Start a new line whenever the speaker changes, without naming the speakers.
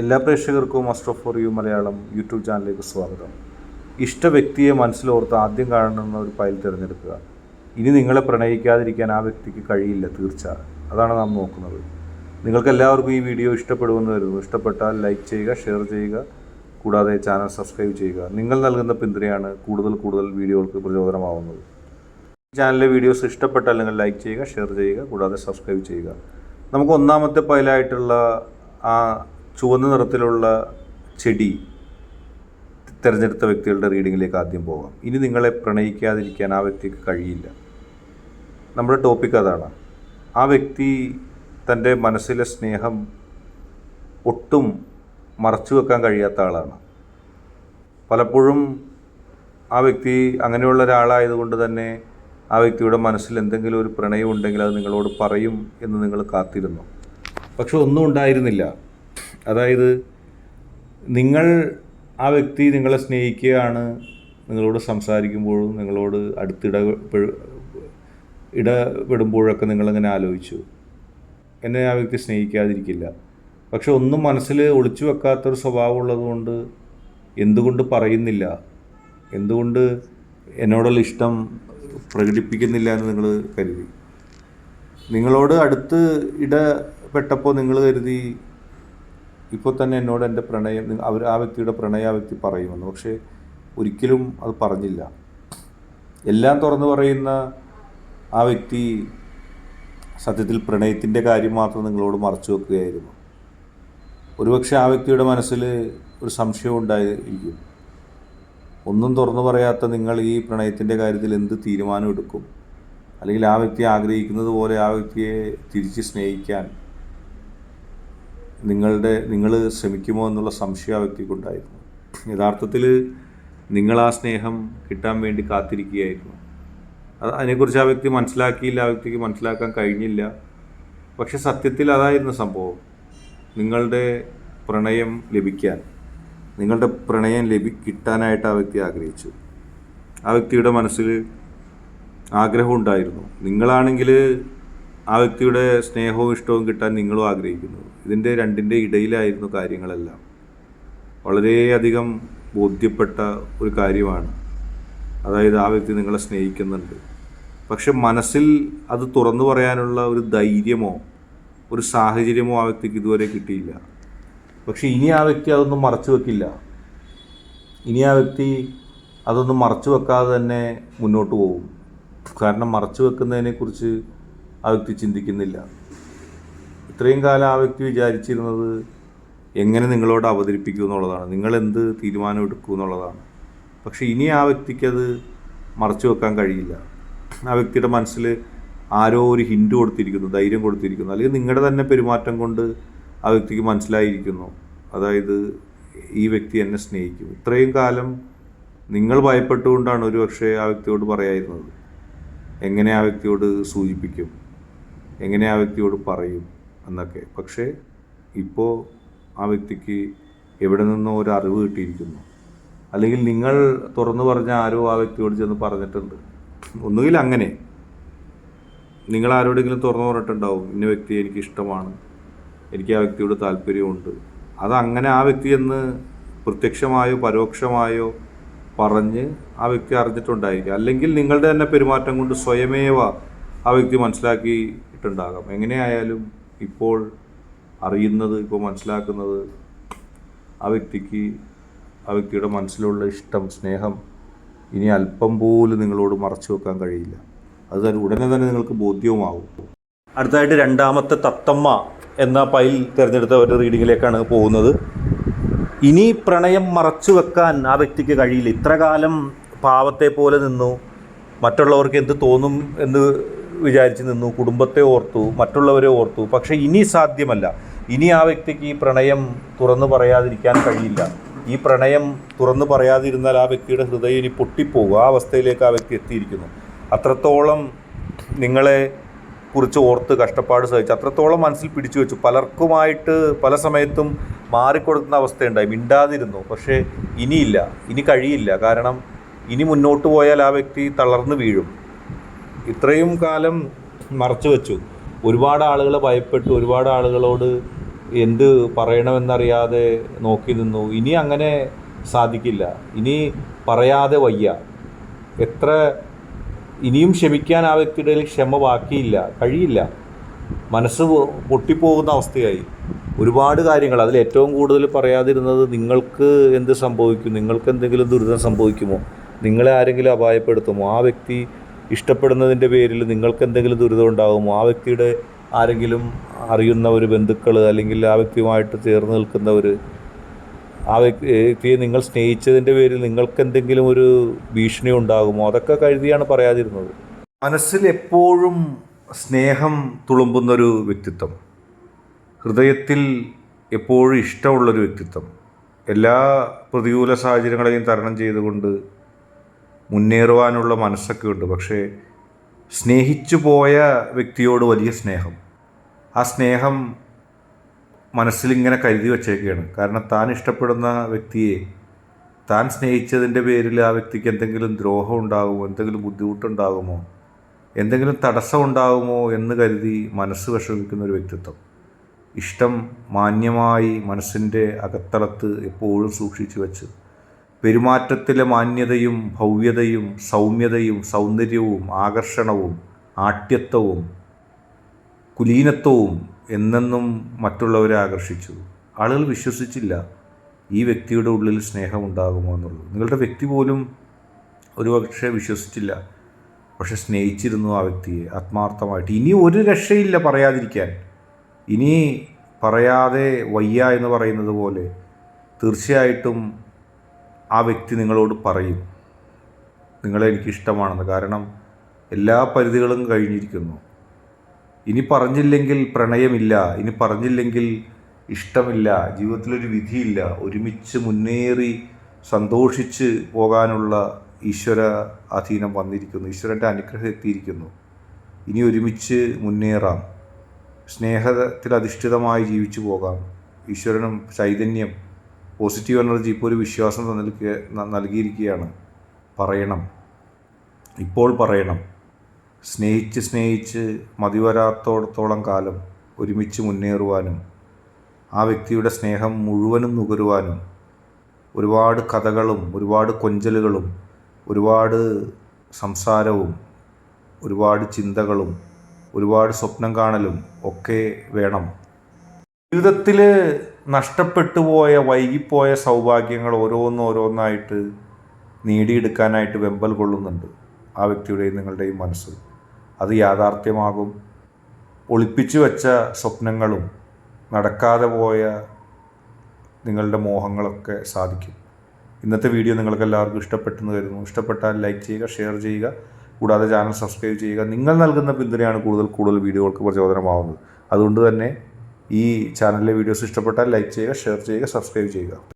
എല്ലാ പ്രേക്ഷകർക്കും muster for you Malayalam YouTube ചാനലിലേക്ക് സ്വാഗതം. ഇഷ്ട വ്യക്തിയെ മനസ്സിലോർത്ത് ആദ്യം കാണുന്ന ഒരു ഫയൽ തിരഞ്ഞെടുക്കുക. ഇനി നിങ്ങളെ പ്രണയിക്കാതിരിക്കാൻ ആ വ്യക്തിക്ക് കഴിയില്ല തീർച്ച അതാണ് നാം നോക്കുന്നത്. നിങ്ങൾക്ക് എല്ലാവർക്കും ഈ വീഡിയോ ഇഷ്ടപ്പെടുമെന്ന് കരുതുന്നു. ഇഷ്ടപ്പെട്ടാൽ ലൈക്ക് ചെയ്യുക ഷെയർ ചെയ്യുക കൂടാതെ ചാനൽ സബ്സ്ക്രൈബ് ചെയ്യുക. നിങ്ങൾ നൽകുന്ന പിന്തുണയാണ് കൂടുതൽ കൂടുതൽ വീഡിയോകൾക്ക് പ്രചോദനമാവുന്നത്. ചാനലിലെ വീഡിയോസ് ഇഷ്ടപ്പെട്ടാൽ നിങ്ങൾ ലൈക്ക് ചെയ്യുക ഷെയർ ചെയ്യുക കൂടാതെ സബ്സ്ക്രൈബ് ചെയ്യുക. നമുക്ക് ഒന്നാമത്തെ പൈലായിട്ടുള്ള ആ ചുവന്ന നിറത്തിലുള്ള ചെടി തിരഞ്ഞെടുത്ത വ്യക്തികളുടെ റീഡിങ്ങിലേക്ക് ആദ്യം പോകാം. ഇനി നിങ്ങളെ പ്രണയിക്കാതിരിക്കാൻ ആ വ്യക്തിക്ക് കഴിയില്ല. നമ്മുടെ ടോപ്പിക് അതാണ്. ആ വ്യക്തി തന്റെ മനസ്സിലെ സ്നേഹം ഒട്ടും മറച്ചു വെക്കാൻ കഴിയാത്ത ആളാണ്. പലപ്പോഴും ആ വ്യക്തി അങ്ങനെയുള്ള ഒരാളായതുകൊണ്ട് തന്നെ ആ വ്യക്തിയുടെ മനസ്സിൽ എന്തെങ്കിലും ഒരു പ്രണയം ഉണ്ടെങ്കിൽ അത് നിങ്ങളോട് പറയും എന്ന് നിങ്ങൾ കാത്തിരുന്നു. പക്ഷെ ഒന്നും ഉണ്ടായിരുന്നില്ല. അതായത് നിങ്ങൾ ആ വ്യക്തി നിങ്ങളെ സ്നേഹിക്കുകയാണ് നിങ്ങളോട് സംസാരിക്കുമ്പോഴും നിങ്ങളോട് അടുത്തിട ഇടപെടുമ്പോഴൊക്കെ നിങ്ങളിങ്ങനെ ആലോചിച്ചു? എന്നെ ആ വ്യക്തി സ്നേഹിക്കാതിരിക്കില്ല. പക്ഷെ ഒന്നും മനസ്സിൽ ഒളിച്ചു വെക്കാത്തൊരു സ്വഭാവം ഉള്ളതുകൊണ്ട് എന്തുകൊണ്ട് പറയുന്നില്ല? എന്തുകൊണ്ട് എന്നോടുള്ള ഇഷ്ടം പ്രകടിപ്പിക്കുന്നില്ല എന്ന് നിങ്ങൾ കരുതി? നിങ്ങളോട് അടുത്ത് ഇടപെട്ടപ്പോൾ നിങ്ങൾ കരുതി ഇപ്പോൾ തന്നെ എന്നോട് എന്റെ പ്രണയം അവർ ആ വ്യക്തിയുടെ പ്രണയ വ്യക്തി പറയുമെന്ന്. പക്ഷേ ഒരിക്കലും അത് പറഞ്ഞില്ല. എല്ലാം തുറന്നു പറയുന്ന ആ വ്യക്തി സത്യത്തിൽ പ്രണയത്തിന്റെ കാര്യം മാത്രം നിങ്ങളോട് മറച്ചു വെക്കുകയായിരുന്നു. ഒരുപക്ഷെ ആ വ്യക്തിയുടെ മനസ്സിൽ ഒരു സംശയം ഉണ്ടായിരിക്കും. ഒന്നും തുറന്നു പറയാത്ത നിങ്ങൾ ഈ പ്രണയത്തിന്റെ കാര്യത്തിൽ എന്ത് തീരുമാനം എടുക്കും? അല്ലെങ്കിൽ ആ വ്യക്തി ആഗ്രഹിക്കുന്നത് പോലെ ആ വ്യക്തിയെ തിരിച്ച് സ്നേഹിക്കാൻ നിങ്ങളുടെ നിങ്ങൾ ശ്രമിക്കുമോ എന്നുള്ള സംശയം ആ വ്യക്തിക്കുണ്ടായിരുന്നു യഥാർത്ഥത്തിൽ നിങ്ങൾ ആ സ്നേഹം കിട്ടാൻ വേണ്ടി കാത്തിരിക്കുകയായിരുന്നു. അത് അതിനെക്കുറിച്ച് ആ വ്യക്തി മനസ്സിലാക്കിയില്ല ആ വ്യക്തിക്ക് മനസ്സിലാക്കാൻ കഴിഞ്ഞില്ല. പക്ഷെ സത്യത്തിൽ അതായിരുന്നു സംഭവം. നിങ്ങളുടെ പ്രണയം ലഭിക്കാൻ നിങ്ങളുടെ പ്രണയം ലഭി കിട്ടാനായിട്ട് ആ വ്യക്തി ആഗ്രഹിച്ചു. ആ വ്യക്തിയുടെ മനസ്സിൽ ആഗ്രഹം ഉണ്ടായിരുന്നു. നിങ്ങളാണെങ്കിൽ ആ വ്യക്തിയുടെ സ്നേഹവും ഇഷ്ടവും കിട്ടാൻ നിങ്ങളും ആഗ്രഹിക്കുന്നു. ഇതിന്റെ രണ്ടിന്റെ ഇടയിലായിരുന്നു കാര്യങ്ങളെല്ലാം. വളരെയധികം ബോധ്യപ്പെട്ട ഒരു കാര്യമാണ്. അതായത് ആ വ്യക്തി നിങ്ങളെ സ്നേഹിക്കുന്നുണ്ട്. പക്ഷെ മനസ്സിൽ അത് തുറന്നു പറയാനുള്ള ഒരു ധൈര്യമോ ഒരു സാഹചര്യമോ ആ വ്യക്തിക്ക് ഇതുവരെ കിട്ടിയില്ല. പക്ഷെ ഇനി ആ വ്യക്തി അതൊന്നും മറച്ചു വെക്കില്ല. ഇനി ആ വ്യക്തി അതൊന്നും മറച്ചു വെക്കാതെ തന്നെ മുന്നോട്ട് പോകും. കാരണം മറച്ചു വെക്കുന്നതിനെക്കുറിച്ച് ആ വ്യക്തി ചിന്തിക്കുന്നില്ല. ഇത്രയും കാലം ആ വ്യക്തി വിചാരിച്ചിരുന്നത് എങ്ങനെ നിങ്ങളോട് അവതരിപ്പിക്കൂ എന്നുള്ളതാണ്. നിങ്ങളെന്ത് തീരുമാനം എടുക്കൂ എന്നുള്ളതാണ്. പക്ഷേ ഇനി ആ വ്യക്തിക്കത് മറച്ചു വെക്കാൻ കഴിയില്ല. ആ വ്യക്തിയുടെ മനസ്സിൽ ആരോ ഒരു ഹിൻഡ് കൊടുത്തിരിക്കുന്നു ധൈര്യം കൊടുത്തിരിക്കുന്നു. അല്ലെങ്കിൽ നിങ്ങളുടെ തന്നെ പെരുമാറ്റം കൊണ്ട് ആ വ്യക്തിക്ക് മനസ്സിലായിരിക്കുന്നു. അതായത് ഈ വ്യക്തി എന്നെ സ്നേഹിക്കും. ഇത്രയും കാലം നിങ്ങൾ ഭയപ്പെട്ടുകൊണ്ടാണ് ഒരു പക്ഷേ ആ വ്യക്തിയോട് പറയായിരുന്നത്. എങ്ങനെ ആ വ്യക്തിയോട് സൂചിപ്പിക്കും? എങ്ങനെ ആ വ്യക്തിയോട് പറയും എന്നൊക്കെ. പക്ഷേ ഇപ്പോൾ ആ വ്യക്തിക്ക് എവിടെ നിന്നോ ഒരു അറിവ് കിട്ടിയിരിക്കുന്നു. അല്ലെങ്കിൽ നിങ്ങൾ തുറന്നു പറഞ്ഞ ആരോ ആ വ്യക്തിയോട് ചെന്ന് പറഞ്ഞിട്ടുണ്ട്. ഒന്നുകിൽ അങ്ങനെ. നിങ്ങൾ ആരോടെങ്കിലും തുറന്നു പറഞ്ഞിട്ടുണ്ടാവും ഇന്ന വ്യക്തി എനിക്ക് ഇഷ്ടമാണ്. എനിക്ക് ആ വ്യക്തിയോട് താല്പര്യമുണ്ട്. അതങ്ങനെ ആ വ്യക്തി എന്ന് പ്രത്യക്ഷമായോ പരോക്ഷമായോ പറഞ്ഞ് ആ വ്യക്തി അറിഞ്ഞിട്ടുണ്ടായിരിക്കും. അല്ലെങ്കിൽ നിങ്ങളുടെ തന്നെ പെരുമാറ്റം കൊണ്ട് സ്വയമേവ ആ വ്യക്തി മനസ്സിലാക്കിയിട്ടുണ്ടാകാം എങ്ങനെയായാലും ഇപ്പോൾ അറിയുന്നത് ഇപ്പോൾ മനസ്സിലാക്കുന്നത് ആ വ്യക്തിക്ക് ആ വ്യക്തിയുടെ മനസ്സിലുള്ള ഇഷ്ടം സ്നേഹം ഇനി അല്പം പോലും നിങ്ങളോട് മറച്ചു വെക്കാൻ കഴിയില്ല. അത് ഉടനെ തന്നെ നിങ്ങൾക്ക് ബോധ്യവുമാകും അടുത്തതായിട്ട് രണ്ടാമത്തെ തത്തമ്മ എന്ന പൈൽ തിരഞ്ഞെടുത്ത ഒരു റീഡിങ്ങിലേക്കാണ് പോകുന്നത്. ഇനി പ്രണയം മറച്ചു വെക്കാൻ ആ വ്യക്തിക്ക് കഴിയില്ല. ഇത്ര കാലം പാവത്തെ പോലെ നിന്നു. മറ്റുള്ളവർക്ക് എന്ത് തോന്നും എന്ന് വിചാരിച്ച് നിന്നു കുടുംബത്തെ ഓർത്തു മറ്റുള്ളവരെ ഓർത്തു. പക്ഷേ ഇനി സാധ്യമല്ല. ഇനി ആ വ്യക്തിക്ക് ഈ പ്രണയം തുറന്നു പറയാതിരിക്കാൻ കഴിയില്ല. ഈ പ്രണയം തുറന്നു പറയാതിരുന്നാൽ ആ വ്യക്തിയുടെ ഹൃദയം ഇനി പൊട്ടിപ്പോകും. ആ അവസ്ഥയിലേക്ക് ആ വ്യക്തി എത്തിയിരിക്കുന്നു. അത്രത്തോളം നിങ്ങളെ കുറിച്ച് ഓർത്ത് കഷ്ടപ്പാട് സഹിച്ചു അത്രത്തോളം മനസ്സിൽ പിടിച്ചു വെച്ചു. പലർക്കുമായിട്ട് പല സമയത്തും മാറിക്കൊടുക്കുന്ന അവസ്ഥയുണ്ടായി. മിണ്ടാതിരുന്നു. പക്ഷേ ഇനിയില്ല. ഇനി കഴിയില്ല. കാരണം ഇനി മുന്നോട്ട് പോയാൽ ആ വ്യക്തി തളർന്നു വീഴും. ഇത്രയും കാലം മറച്ചു വെച്ചു. ഒരുപാട് ആളുകളെ ഭയപ്പെട്ടു. ഒരുപാട് ആളുകളോട് എന്ത് പറയണമെന്നറിയാതെ നോക്കി നിന്നു. ഇനി അങ്ങനെ സാധിക്കില്ല. ഇനി പറയാതെ വയ്യ. എത്ര ഇനിയും ക്ഷമിക്കാൻ ആ വ്യക്തിയുടെ ക്ഷമ ബാക്കിയില്ല. കഴിയില്ല. മനസ്സ് പൊട്ടിപ്പോകുന്ന അവസ്ഥയായി. ഒരുപാട് കാര്യങ്ങൾ. അതിൽ ഏറ്റവും കൂടുതൽ പറയാതിരുന്നത് നിങ്ങൾക്ക് എന്ത് സംഭവിക്കും? നിങ്ങൾക്ക് എന്തെങ്കിലും ദുരിതം സംഭവിക്കുമോ? നിങ്ങളെ ആരെങ്കിലും അപായപ്പെടുത്തുമോ? ആ വ്യക്തി ഇഷ്ടപ്പെടുന്നതിന്റെ പേരിൽ നിങ്ങൾക്ക് എന്തെങ്കിലും ദുരിതം ഉണ്ടാകുമോ? ആ വ്യക്തിയുടെ ആരെങ്കിലും അറിയുന്ന ഒരു ബന്ധുക്കൾ അല്ലെങ്കിൽ ആ വ്യക്തിയുമായിട്ട് ചേർന്ന് നിൽക്കുന്നവർ ആ വ്യക്തി വ്യക്തിയെ നിങ്ങൾ സ്നേഹിച്ചതിന്റെ പേരിൽ നിങ്ങൾക്ക് എന്തെങ്കിലും ഒരു ഭീഷണി ഉണ്ടാകുമോ? അതൊക്കെ കരുതിയാണ് പറയാതിരുന്നത്. മനസ്സിൽ എപ്പോഴും സ്നേഹം തുളുമ്പുന്നൊരു വ്യക്തിത്വം. ഹൃദയത്തിൽ എപ്പോഴും ഇഷ്ടമുള്ളൊരു വ്യക്തിത്വം. എല്ലാ പ്രതികൂല സാഹചര്യങ്ങളെയും തരണം ചെയ്തുകൊണ്ട് മുന്നേറുവാനുള്ള മനസ്സൊക്കെ ഉണ്ട്. പക്ഷേ സ്നേഹിച്ചു പോയ വ്യക്തിയോട് വലിയ സ്നേഹം. ആ സ്നേഹം മനസ്സിലിങ്ങനെ കരുതി വച്ചേക്കുകയാണ് കാരണം താൻ ഇഷ്ടപ്പെടുന്ന വ്യക്തിയെ താൻ സ്നേഹിച്ചതിന്റെ പേരിൽ ആ വ്യക്തിക്ക് എന്തെങ്കിലും ദ്രോഹം ഉണ്ടാകുമോ എന്തെങ്കിലും ബുദ്ധിമുട്ടുണ്ടാകുമോ എന്തെങ്കിലും തടസ്സം ഉണ്ടാകുമോ എന്ന് കരുതി മനസ്സ് വിഷമിക്കുന്ന ഒരു വ്യക്തിത്വം. ഇഷ്ടം മാന്യമായി മനസ്സിന്റെ അകത്തളത്ത് എപ്പോഴും സൂക്ഷിച്ചു വെച്ച് പെരുമാറ്റത്തിലെ മാന്യതയും ഭവ്യതയും സൗമ്യതയും സൗന്ദര്യവും ആകർഷണവും ആട്യത്വവും കുലീനത്വവും എന്നെന്നും മറ്റുള്ളവരെ ആകർഷിച്ചു. ആളുകൾ വിശ്വസിച്ചില്ല ഈ വ്യക്തിയുടെ ഉള്ളിൽ സ്നേഹമുണ്ടാകുമോ എന്നുള്ളത്. നിങ്ങളുടെ വ്യക്തി പോലും ഒരുപക്ഷെ വിശ്വസിച്ചില്ല. പക്ഷെ സ്നേഹിച്ചിരുന്നു ആ വ്യക്തിയെ ആത്മാർത്ഥമായിട്ട്. ഇനി ഒരു രക്ഷയില്ല പറയാതിരിക്കാൻ. ഇനി പറയാതെ വയ്യ എന്ന് പറയുന്നത് പോലെ തീർച്ചയായിട്ടും ആ വ്യക്തി നിങ്ങളോട് പറയും. നിങ്ങളെ എനിക്കിഷ്ടമാണെന്ന്. കാരണം എല്ലാ പരിധികളും കഴിഞ്ഞിരിക്കുന്നു. ഇനി പറഞ്ഞില്ലെങ്കിൽ പ്രണയമില്ല. ഇനി പറഞ്ഞില്ലെങ്കിൽ ഇഷ്ടമില്ല. ജീവിതത്തിലൊരു വിധിയില്ല. ഒരുമിച്ച് മുന്നേറി സന്തോഷിച്ച് പോകാനുള്ള ഈശ്വര അധീനം വന്നിരിക്കുന്നു. ഈശ്വരന്റെ അനുഗ്രഹം എത്തിയിരിക്കുന്നു. ഇനി ഒരുമിച്ച് മുന്നേറാം. സ്നേഹത്തിൽ അധിഷ്ഠിതമായി ജീവിച്ചു പോകാം. ഈശ്വരനും ചൈതന്യം പോസിറ്റീവ് എനർജി ഇപ്പോൾ ഒരു വിശ്വാസം നൽകിയ നൽകിയിരിക്കുകയാണ്. പറയണം. ഇപ്പോൾ പറയണം. സ്നേഹിച്ച് സ്നേഹിച്ച് മതിവരാത്തോടത്തോളം കാലം ഒരുമിച്ച് മുന്നേറുവാനും ആ വ്യക്തിയുടെ സ്നേഹം മുഴുവനും നുകരുവാനും ഒരുപാട് കഥകളും ഒരുപാട് കൊഞ്ചലുകളും ഒരുപാട് സംസാരവും ഒരുപാട് ചിന്തകളും ഒരുപാട് സ്വപ്നം കാണലും ഒക്കെ വേണം. ജീവിതത്തിൽ നഷ്ടപ്പെട്ടു പോയ വൈകിപ്പോയ സൗഭാഗ്യങ്ങൾ ഓരോന്നോരോന്നായിട്ട് നേടിയെടുക്കാനായിട്ട് വെമ്പൽ കൊള്ളുന്നുണ്ട് ആ വ്യക്തിയുടെയും നിങ്ങളുടെയും മനസ്സ്. അത് യാഥാർത്ഥ്യമാകും. ഒളിപ്പിച്ചു വെച്ച സ്വപ്നങ്ങളും നടക്കാതെ പോയ നിങ്ങളുടെ മോഹങ്ങളൊക്കെ സാധിക്കും. ഇന്നത്തെ വീഡിയോ നിങ്ങൾക്ക് എല്ലാവർക്കും ഇഷ്ടപ്പെട്ടെന്ന് കരുതുന്നു. ഇഷ്ടപ്പെട്ടാൽ ലൈക്ക് ചെയ്യുക ഷെയർ ചെയ്യുക. കൂടാതെ ചാനൽ സബ്സ്ക്രൈബ് ചെയ്യുക. നിങ്ങൾ നൽകുന്ന പിന്തുണയാണ് കൂടുതൽ കൂടുതൽ വീഡിയോകൾക്ക് പ്രചോദനമാവുന്നത്. അതുകൊണ്ട് തന്നെ ഈ ചാനലിലെ വീഡിയോസ് ഇഷ്ടപ്പെട്ടാൽ ലൈക്ക് ചെയ്യുക ഷെയർ ചെയ്യുക സബ്സ്ക്രൈബ് ചെയ്യുക.